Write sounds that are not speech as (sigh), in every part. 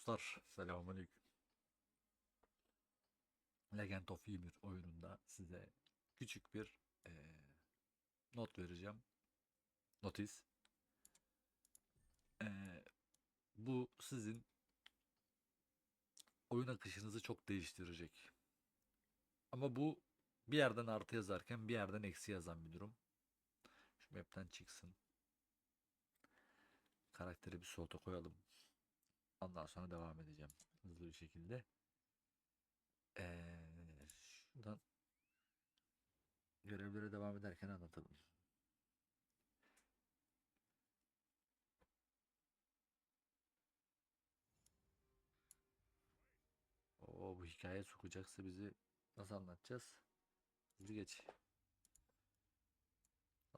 Dostlar selamünaleyküm. Legend of Ymir oyununda size küçük bir eee, not vereceğim. Notis. Eee, bu sizin oyun akışınızı çok değiştirecek. Ama bu bir yerden artı yazarken bir yerden eksi yazan bir durum. Şu map'ten çıksın. Karakteri bir soğuta koyalım. Ondan sonra devam edeceğim hızlı bir şekilde. Ee, şuradan görevlere devam ederken anlatalım. Oo, bu hikaye sokacaksa bizi nasıl anlatacağız? Hızlı geç.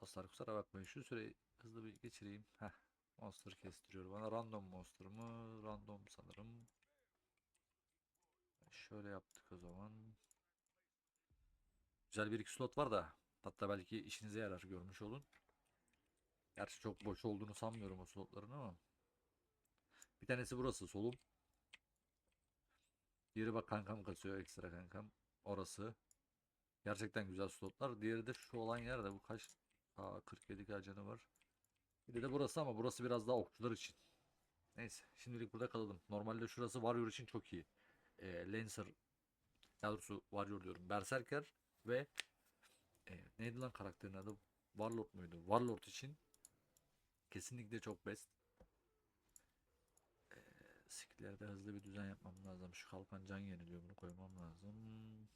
Dostlar kusura bakmayın şu süreyi hızlı bir geçireyim. Heh. Monster kestiriyor bana. Random monster mı? Random sanırım. Şöyle yaptık o zaman. Güzel bir iki slot var da. Hatta belki işinize yarar görmüş olun. Gerçi çok boş olduğunu sanmıyorum o slotların ama. Bir tanesi burası solum. Diğeri bak kankam kasıyor ekstra kankam. Orası. Gerçekten güzel slotlar. Diğeri de şu olan yerde bu kaç? Aa 47 canı var. Bir de burası ama burası biraz daha okçular için. Neyse şimdilik burada kalalım. Normalde şurası Warrior için çok iyi. Ee, Lancer daha Warrior diyorum. Berserker ve e, neydi lan karakterin adı? Warlord muydu? Warlord için kesinlikle çok best. Ee, skill'lerde hızlı bir düzen yapmam lazım. Şu kalkan can yeniliyor bunu koymam lazım.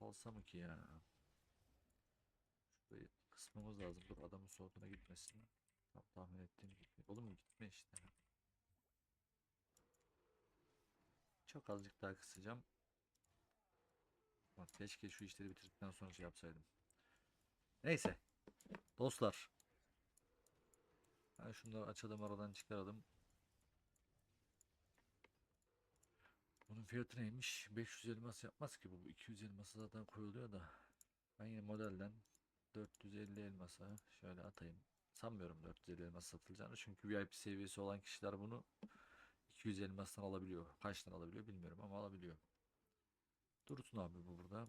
Olsa mı ki ya? Şurayı kısmamız lazım. Dur adamın soğutuna gitmesin. Tam tahmin ettiğim gibi. Oğlum gitme işte. Çok azıcık daha kısacağım. Bak keşke şu işleri bitirdikten sonra şey yapsaydım. Neyse. Dostlar. Ben şunları açalım aradan çıkaralım. Bunun fiyatı neymiş? 500 elmas yapmaz ki bu. 200 elması zaten koyuluyor da. Ben yine modelden 450 elmasa şöyle atayım. Sanmıyorum 450 elmas satılacağını. Çünkü VIP seviyesi olan kişiler bunu 200 elmastan alabiliyor. Kaçtan alabiliyor bilmiyorum ama alabiliyor. Dursun abi bu burada.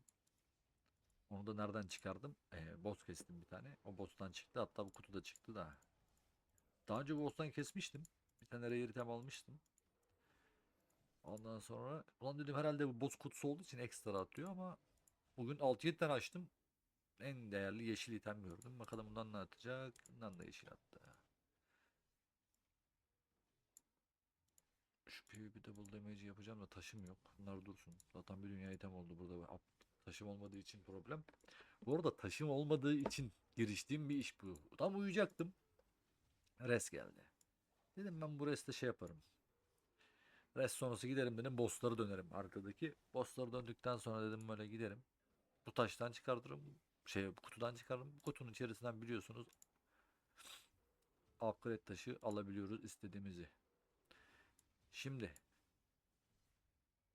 Onu da nereden çıkardım? Ee, boss kestim bir tane. O boss'tan çıktı. Hatta bu kutuda çıktı da. Daha önce boss'tan kesmiştim. Bir tane rare item almıştım. Ondan sonra ulan dedim herhalde bu boss kutusu olduğu için ekstra atıyor ama bugün 6-7 tane açtım. En değerli yeşil item gördüm. Bakalım bundan ne atacak? Bundan da yeşil attı. Şu PvP double damage yapacağım da taşım yok. Bunlar dursun. Zaten bir dünya item oldu burada. Taşım olmadığı için problem. Bu arada taşım olmadığı için giriştiğim bir iş bu. Tam uyuyacaktım. Res geldi. Dedim ben bu reste şey yaparım. Rest sonrası giderim dedim. Bossları dönerim arkadaki. Bossları döndükten sonra dedim böyle giderim. Bu taştan çıkartırım. Şey kutudan çıkarırım. Bu kutunun içerisinden biliyorsunuz upgrade taşı alabiliyoruz istediğimizi. Şimdi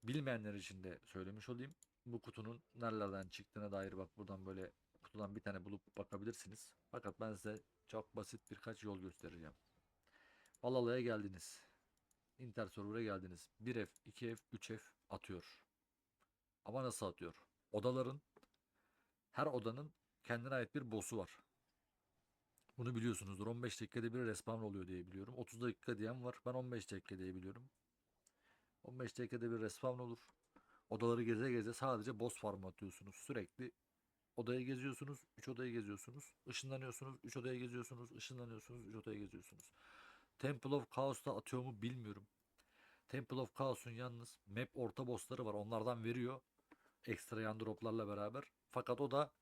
bilmeyenler için de söylemiş olayım. Bu kutunun nerelerden çıktığına dair bak buradan böyle kutudan bir tane bulup bakabilirsiniz. Fakat ben size çok basit birkaç yol göstereceğim. Valalı'ya geldiniz. Inter server'a geldiniz. 1F, 2F, 3F atıyor. Ama nasıl atıyor? Odaların her odanın kendine ait bir boss'u var. Bunu biliyorsunuzdur. 15 dakikada bir respawn oluyor diye biliyorum. 30 dakika diyen var. Ben 15 dakika diye biliyorum. 15 dakikada bir respawn olur. Odaları geze geze sadece boss farmı atıyorsunuz. Sürekli odayı geziyorsunuz. 3 odayı geziyorsunuz. Işınlanıyorsunuz. 3 odaya geziyorsunuz. Işınlanıyorsunuz. 3 odaya geziyorsunuz. Temple of Chaos'ta atıyor mu bilmiyorum. Temple of Chaos'un yalnız map orta bossları var. Onlardan veriyor. Ekstra yan droplarla beraber. Fakat o da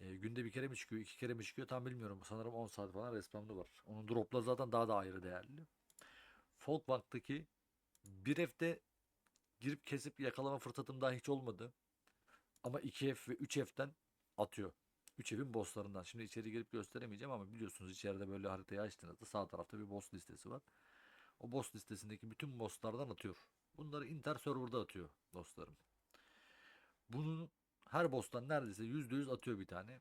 e, günde bir kere mi çıkıyor, iki kere mi çıkıyor tam bilmiyorum. Sanırım 10 saat falan respawn'ı var. Onun dropları zaten daha da ayrı değerli. Folkbank'taki bir F'de girip kesip yakalama fırsatım daha hiç olmadı. Ama 2F ve 3F'den atıyor. 3 evin bosslarından. Şimdi içeri girip gösteremeyeceğim ama biliyorsunuz içeride böyle haritayı açtığınızda sağ tarafta bir boss listesi var. O boss listesindeki bütün bosslardan atıyor. Bunları inter server'da atıyor dostlarım. Bunun her boss'tan neredeyse %100 atıyor bir tane.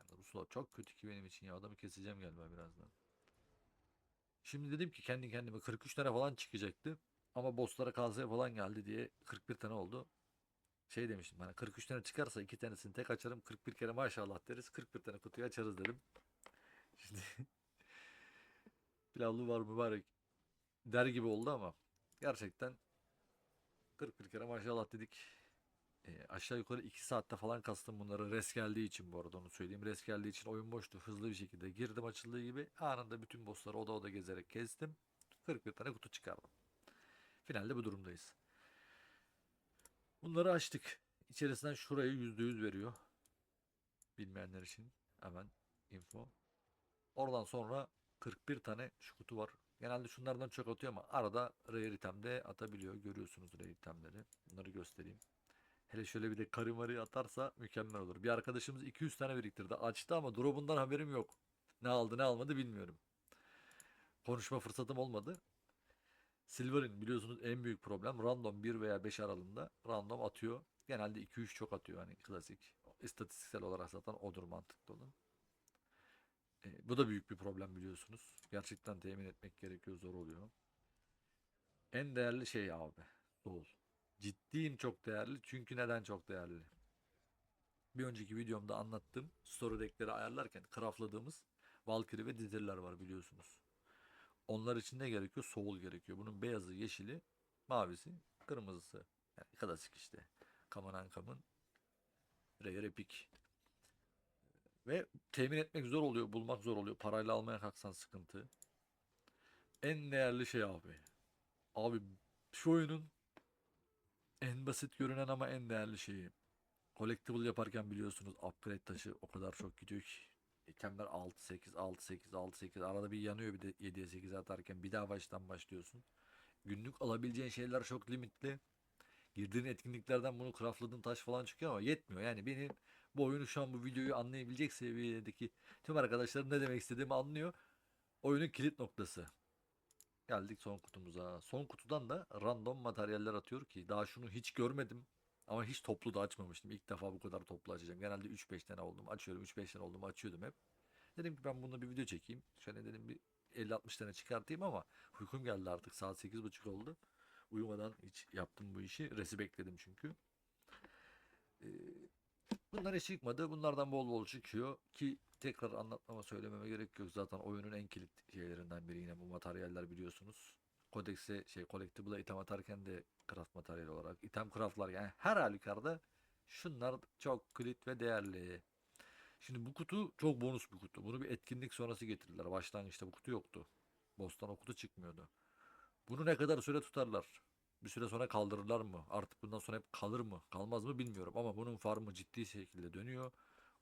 Yani bu slot çok kötü ki benim için ya. Adamı keseceğim galiba birazdan. Şimdi dedim ki kendi kendime 43 tane falan çıkacaktı. Ama bosslara KZ falan geldi diye 41 tane oldu. Şey demiştim bana 43 tane çıkarsa iki tanesini tek açarım 41 kere maşallah deriz 41 tane kutuyu açarız dedim. (laughs) Şimdi pilavlı var mübarek der gibi oldu ama gerçekten 41 kere maşallah dedik. E, aşağı yukarı 2 saatte falan kastım bunları res geldiği için bu arada onu söyleyeyim. Res geldiği için oyun boştu. Hızlı bir şekilde girdim açıldığı gibi. Anında bütün bossları oda oda gezerek kestim. 41 tane kutu çıkardım. Finalde bu durumdayız. Bunları açtık. İçerisinden şurayı %100 veriyor. Bilmeyenler için hemen info. Oradan sonra 41 tane şu kutu var. Genelde şunlardan çok atıyor ama arada rare item'de atabiliyor. Görüyorsunuz rare item'leri. Bunları göstereyim. Hele şöyle bir de karimari atarsa mükemmel olur. Bir arkadaşımız 200 tane biriktirdi. Açtı ama drop'undan haberim yok. Ne aldı ne almadı bilmiyorum. Konuşma fırsatım olmadı. Silver'in biliyorsunuz en büyük problem random 1 veya 5 aralığında random atıyor. Genelde 2-3 çok atıyor hani klasik. İstatistiksel olarak zaten odur mantıklı olan. E, bu da büyük bir problem biliyorsunuz. Gerçekten temin etmek gerekiyor zor oluyor. En değerli şey abi. Soul. Ciddiyim çok değerli. Çünkü neden çok değerli? Bir önceki videomda anlattım. Story deckleri ayarlarken craftladığımız Valkyrie ve Dizer'ler var biliyorsunuz. Onlar için ne gerekiyor? Soul gerekiyor. Bunun beyazı, yeşili, mavisi, kırmızısı. Yani klasik işte. Kaman Kam'ın Rare Epic. Ve temin etmek zor oluyor, bulmak zor oluyor. Parayla almaya kalksan sıkıntı. En değerli şey abi. Abi şu oyunun en basit görünen ama en değerli şeyi. Collectible yaparken biliyorsunuz upgrade taşı o kadar çok gidiyor ki. İtemler 6 8 6 8 6 8 arada bir yanıyor bir de 7'ye 8'e atarken bir daha baştan başlıyorsun. Günlük alabileceğin şeyler çok limitli. Girdiğin etkinliklerden bunu craftladığın taş falan çıkıyor ama yetmiyor. Yani benim bu oyunu şu an bu videoyu anlayabilecek seviyedeki tüm arkadaşlarım ne demek istediğimi anlıyor. Oyunun kilit noktası. Geldik son kutumuza. Son kutudan da random materyaller atıyor ki daha şunu hiç görmedim. Ama hiç toplu da açmamıştım. İlk defa bu kadar toplu açacağım. Genelde 3-5 tane oldum. Açıyorum 3-5 tane oldum açıyordum hep. Dedim ki ben bununla bir video çekeyim. Şöyle dedim bir 50-60 tane çıkartayım ama uykum geldi artık. Saat 8.30 oldu. Uyumadan hiç yaptım bu işi. Resi bekledim çünkü. Ee, bunlar hiç çıkmadı. Bunlardan bol bol çıkıyor ki tekrar anlatmama söylememe gerek yok. Zaten oyunun en kilit şeylerinden biri yine bu materyaller biliyorsunuz. Kodekse şey collectible'a item atarken de craft materyal olarak item craftlar yani her halükarda şunlar çok kilit ve değerli. Şimdi bu kutu çok bonus bir kutu. Bunu bir etkinlik sonrası getirdiler. Başlangıçta bu kutu yoktu. Boss'tan o kutu çıkmıyordu. Bunu ne kadar süre tutarlar? Bir süre sonra kaldırırlar mı? Artık bundan sonra hep kalır mı? Kalmaz mı bilmiyorum ama bunun farmı ciddi şekilde dönüyor.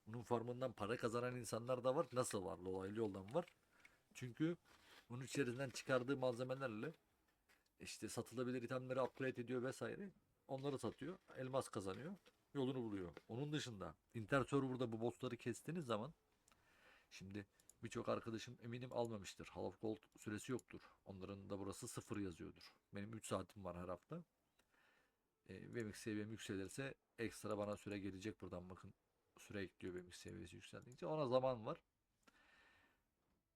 Bunun farmından para kazanan insanlar da var. Nasıl var? Dolaylı yoldan var. Çünkü bunun içerisinden çıkardığı malzemelerle işte satılabilir itemleri upgrade ediyor vesaire. Onları satıyor. Elmas kazanıyor. Yolunu buluyor. Onun dışında Inter Server'da bu bossları kestiğiniz zaman şimdi birçok arkadaşım eminim almamıştır. Hall of Gold süresi yoktur. Onların da burası sıfır yazıyordur. Benim 3 saatim var her hafta. E, Vemix seviyem yükselirse ekstra bana süre gelecek buradan bakın. Süre ekliyor Vemix seviyesi yükseldikçe. Ona zaman var.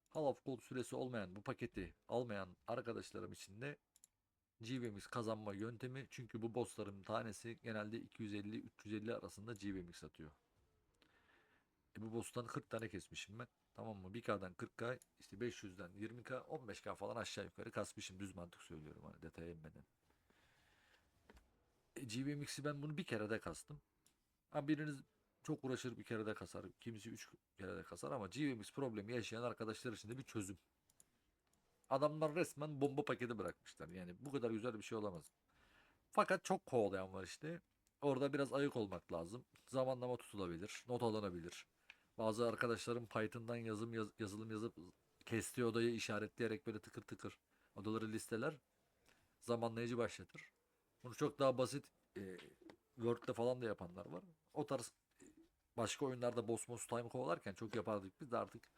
Hall Gold süresi olmayan bu paketi almayan arkadaşlarım için de GVMX kazanma yöntemi çünkü bu bossların tanesi genelde 250-350 arasında GVMX satıyor. E bu boss'tan 40 tane kesmişim ben. Tamam mı? 1K'dan 40K işte 500'den 20K 15K falan aşağı yukarı kasmışım. Düz mantık söylüyorum hani detaya inmeden. E, GVMX'i ben bunu bir kere de kastım. Ha biriniz çok uğraşır bir kere de kasar. Kimisi 3 kere de kasar ama GVMX problemi yaşayan arkadaşlar için de bir çözüm. Adamlar resmen bomba paketi bırakmışlar. Yani bu kadar güzel bir şey olamaz. Fakat çok kovalayan var işte. Orada biraz ayık olmak lazım. Zamanlama tutulabilir. Not alınabilir. Bazı arkadaşlarım Python'dan yazım yaz- yazılım yazıp kestiği odayı işaretleyerek böyle tıkır tıkır odaları listeler. Zamanlayıcı başlatır. Bunu çok daha basit e, Word'de falan da yapanlar var. O tarz e, başka oyunlarda boss time kovalarken çok yapardık biz de artık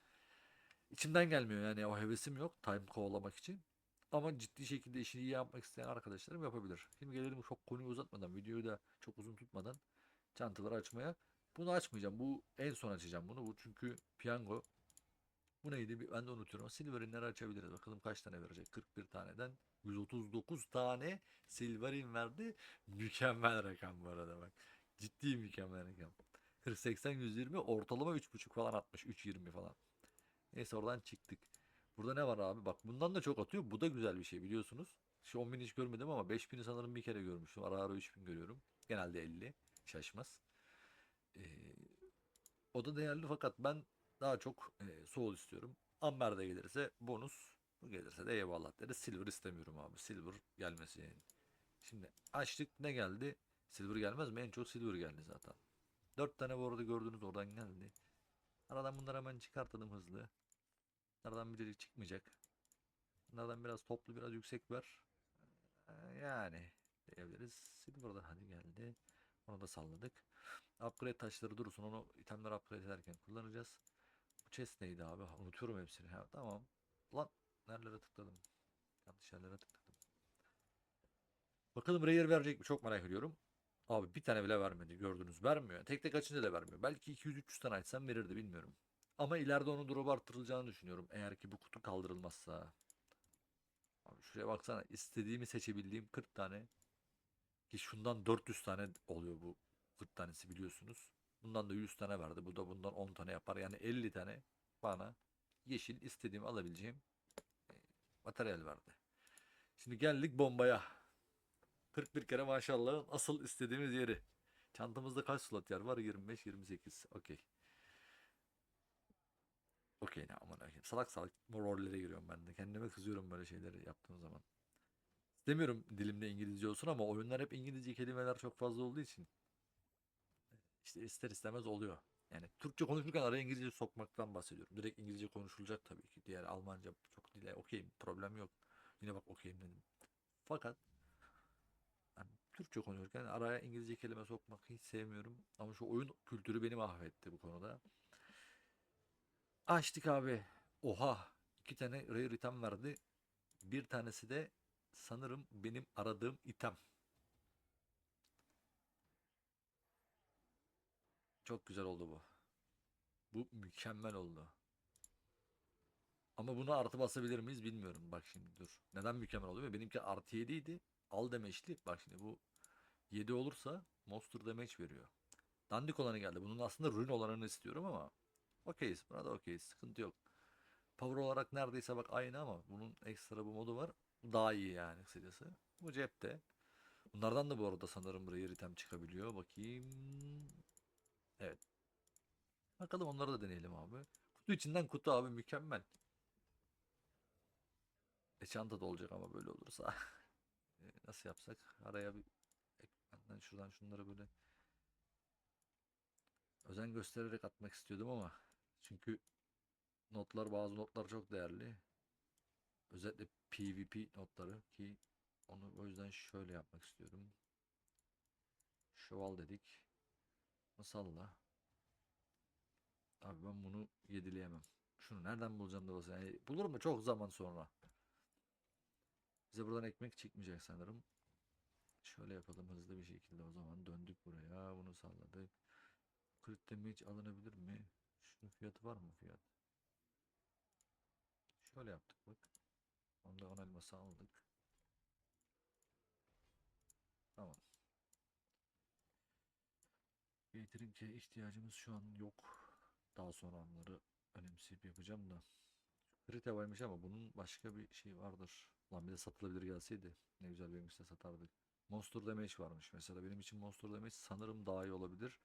içimden gelmiyor yani o hevesim yok time kovalamak için. Ama ciddi şekilde işini iyi yapmak isteyen arkadaşlarım yapabilir. Şimdi gelelim çok konuyu uzatmadan, videoyu da çok uzun tutmadan çantaları açmaya. Bunu açmayacağım. Bu en son açacağım bunu. Bu çünkü piyango. Bu neydi? Ben de unutuyorum. Silverinleri açabiliriz. Bakalım kaç tane verecek? 41 taneden 139 tane Silverin verdi. Mükemmel rakam bu arada bak. Ciddi mükemmel rakam. 40 80 120 ortalama 3.5 falan atmış. 3.20 falan. Neyse oradan çıktık. Burada ne var abi? Bak bundan da çok atıyor. Bu da güzel bir şey biliyorsunuz. Şu 10.000 hiç görmedim ama 5.000'i sanırım bir kere görmüştüm. Ara ara 3.000 görüyorum. Genelde 50. Şaşmaz. Ee, o da değerli fakat ben daha çok e, soul istiyorum. Amber de gelirse bonus. Bu gelirse de eyvallah deriz. Silver istemiyorum abi. Silver gelmesi. Şimdi açtık ne geldi? Silver gelmez mi? En çok silver geldi zaten. 4 tane bu arada gördünüz oradan geldi. Aradan bunları hemen çıkartalım hızlı. Bunlardan biri çıkmayacak. Bunlardan biraz toplu biraz yüksek ver. Yani diyebiliriz. Silver'da hadi geldi. Onu da salladık. Upgrade taşları durursun. Onu itemleri upgrade ederken kullanacağız. Bu chest neydi abi? Unutuyorum hepsini. Ha, tamam. Lan nerelere tıkladım? Yanlış yerlere tıkladım. Bakalım rare verecek mi? Çok merak ediyorum. Abi bir tane bile vermedi gördünüz. Vermiyor. Tek tek açınca da vermiyor. Belki 200-300 tane açsam verirdi bilmiyorum. Ama ileride onun drop arttırılacağını düşünüyorum. Eğer ki bu kutu kaldırılmazsa. Abi şuraya baksana. istediğimi seçebildiğim 40 tane. Ki şundan 400 tane oluyor bu 40 tanesi biliyorsunuz. Bundan da 100 tane verdi. Bu da bundan 10 tane yapar. Yani 50 tane bana yeşil istediğimi alabileceğim e, materyal verdi. Şimdi geldik bombaya. 41 kere maşallah asıl istediğimiz yeri. Çantamızda kaç slot yer var? 25, 28. Okey. Okey ne aman. Salak salak rollere giriyorum ben de. Kendime kızıyorum böyle şeyleri yaptığım zaman. İstemiyorum dilimde İngilizce olsun ama oyunlar hep İngilizce kelimeler çok fazla olduğu için işte ister istemez oluyor. Yani Türkçe konuşurken araya İngilizce sokmaktan bahsediyorum. Direkt İngilizce konuşulacak tabii ki. Diğer Almanca çok dile okeyim. Problem yok. Yine bak okeyim dedim. Fakat yani Türkçe konuşurken araya İngilizce kelime sokmak hiç sevmiyorum. Ama şu oyun kültürü beni mahvetti bu konuda. Açtık abi. Oha. iki tane rare item verdi. Bir tanesi de sanırım benim aradığım item. Çok güzel oldu bu. Bu mükemmel oldu. Ama bunu artı basabilir miyiz bilmiyorum. Bak şimdi dur. Neden mükemmel oluyor? Benimki artı 7 idi. Al demeçli. Bak şimdi bu 7 olursa monster damage veriyor. Dandik olanı geldi. Bunun aslında rune olanını istiyorum ama okeyiz. Buna da okeyiz. Sıkıntı yok. Power olarak neredeyse bak aynı ama bunun ekstra bu modu var. Daha iyi yani kısacası. Bu cepte. Bunlardan da bu arada sanırım rare item çıkabiliyor. Bakayım. Evet. Bakalım onları da deneyelim abi. Kutu içinden kutu abi mükemmel. E çanta da olacak ama böyle olursa. (laughs) E, nasıl yapsak? Araya bir ekrandan şuradan şunları böyle özen göstererek atmak istiyordum ama çünkü notlar bazı notlar çok değerli. Özellikle PvP notları ki onu o yüzden şöyle yapmak istiyorum. Şöval dedik. Masalla. Abi ben bunu yedileyemem. Şunu nereden bulacağım da basayım. Yani bulurum da çok zaman sonra. Bize buradan ekmek çıkmayacak sanırım. Şöyle yapalım hızlı bir şekilde o zaman. Döndük buraya. Bunu salladık. Crit damage alınabilir mi? Şunun fiyatı var mı fiyat? Şöyle yaptık bak. Onda 10 elması aldık. Tamam. Catering'e ihtiyacımız şu an yok. Daha sonra onları önemseyip yapacağım da. Krite varmış ama bunun başka bir şey vardır. Lan bir de satılabilir gelseydi. Ne güzel benim işte satardık. Monster Damage varmış mesela. Benim için Monster Damage sanırım daha iyi olabilir.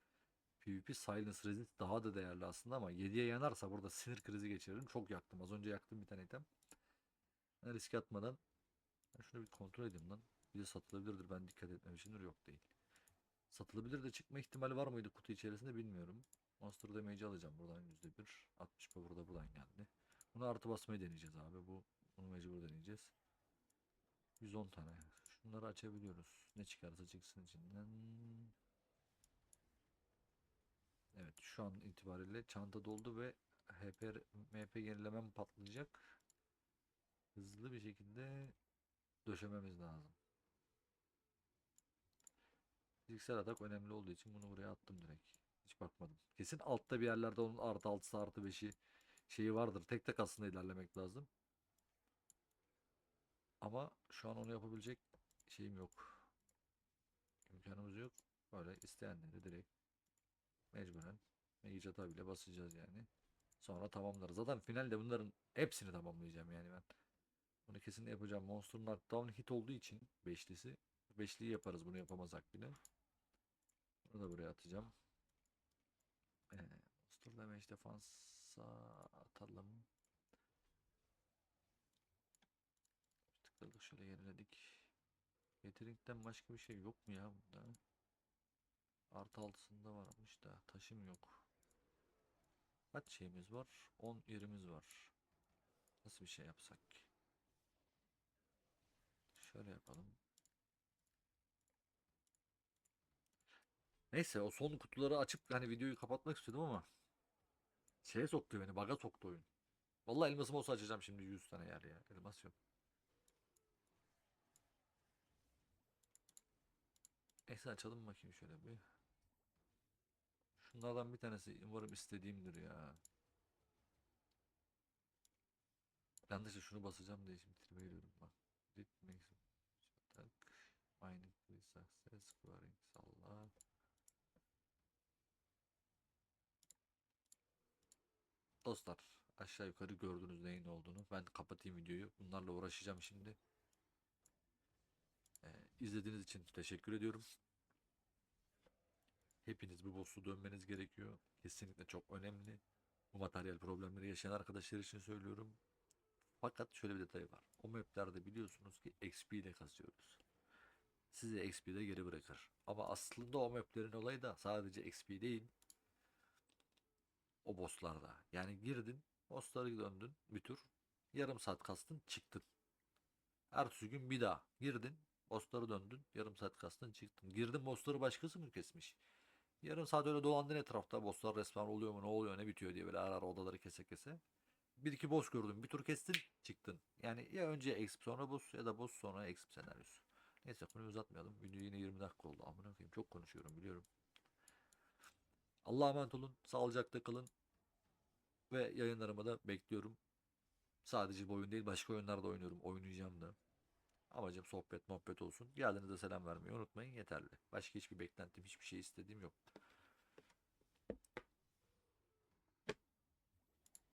PvP Silence Resist daha da değerli aslında ama 7'ye yanarsa burada sinir krizi geçiririm. Çok yaktım. Az önce yaktım bir tane item. Ben risk atmadan ben şunu bir kontrol edeyim lan. Bir de satılabilirdir. Ben dikkat etmemişimdir. Yok değil. Satılabilir de çıkma ihtimali var mıydı kutu içerisinde bilmiyorum. Monster Damage'i alacağım buradan %1. 60 power da buradan geldi. Bunu artı basmayı deneyeceğiz abi. Bu bunu mecbur deneyeceğiz. 110 tane. Şunları açabiliyoruz. Ne çıkarsa çıksın içinden. Evet şu an itibariyle çanta doldu ve HP, MP yenilemem patlayacak. Hızlı bir şekilde döşememiz lazım. Fiziksel atak önemli olduğu için bunu buraya attım direkt. Hiç bakmadım. Kesin altta bir yerlerde onun artı 6'sı artı 5'i şeyi vardır. Tek tek aslında ilerlemek lazım. Ama şu an onu yapabilecek şeyim yok. İmkanımız yok. Böyle isteyenleri direkt mecburen Megi bile basacağız yani. Sonra tamamlarız. Zaten finalde bunların hepsini tamamlayacağım yani ben. Bunu kesinlikle yapacağım. Monster Knockdown hit olduğu için beşlisi. Beşliyi yaparız bunu yapamazsak bile. Bunu da buraya atacağım. Ee, Monster Damage Defansa atalım. Tıkladık şöyle yeniledik. Catering'den başka bir şey yok mu ya bunda? Artı altısında varmış da taşım yok. Kaç şeyimiz var? 10 yerimiz var. Nasıl bir şey yapsak? Şöyle yapalım. Neyse o son kutuları açıp hani videoyu kapatmak istedim ama şeye soktu beni, baga soktu oyun. Vallahi elmasım olsa açacağım şimdi 100 tane yer ya. Elmas yok. Neyse açalım bakayım şöyle bir. Şunlardan bir tanesi umarım istediğimdir ya. Ben işte şunu basacağım diye şimdi tribe giriyorum bak. Read makes attack. Mining please success. Squaring salla. Dostlar aşağı yukarı gördünüz neyin olduğunu. Ben kapatayım videoyu. Bunlarla uğraşacağım şimdi. Ee, izlediğiniz için teşekkür ediyorum. Hepiniz bu boss'u dönmeniz gerekiyor. Kesinlikle çok önemli. Bu materyal problemleri yaşayan arkadaşlar için söylüyorum. Fakat şöyle bir detay var. O maplerde biliyorsunuz ki XP ile kasıyoruz. Size XP de geri bırakır. Ama aslında o maplerin olayı da sadece XP değil. O bosslarda. Yani girdin, bossları döndün bir tur. Yarım saat kastın çıktın. Ertesi gün bir daha girdin, bossları döndün. Yarım saat kastın çıktın. Girdin bossları başkası mı kesmiş? Yarım saat öyle dolandın etrafta. Bosslar resmen oluyor mu ne oluyor ne bitiyor diye böyle ara ara odaları kese kese. Bir iki boss gördün. Bir tur kestin çıktın. Yani ya önce exp sonra boss ya da boss sonra exp senaryosu. Neyse konuyu uzatmayalım. Video yine 20 dakika oldu. Amına koyayım çok konuşuyorum biliyorum. Allah'a emanet olun. Sağlıcakla kalın. Ve yayınlarımı da bekliyorum. Sadece bu oyun değil başka oyunlarda oynuyorum. Oynayacağım da. Amacım sohbet muhabbet olsun. Geldiğinizde selam vermeyi unutmayın yeterli. Başka hiçbir beklentim hiçbir şey istediğim yok.